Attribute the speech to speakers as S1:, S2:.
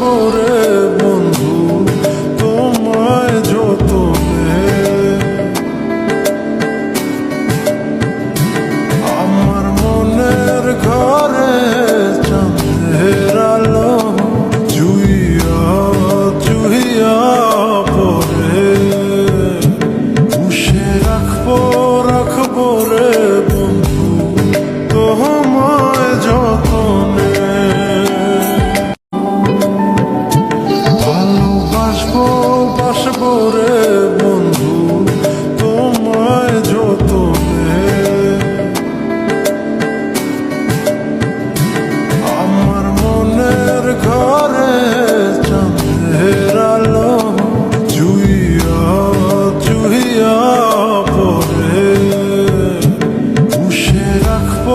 S1: করে বন্ধু, তোমায় যতনে। আমার মনের ঘরে চাঁদের আলো চুইয়া চুইয়া পরে পুষে রাখব রাখব রে রে বন্ধু তোমায় যতনে। আমার মনের ঘরে চাঁদের আলো চুইয়া চুইয়া পরে পুষে রাখব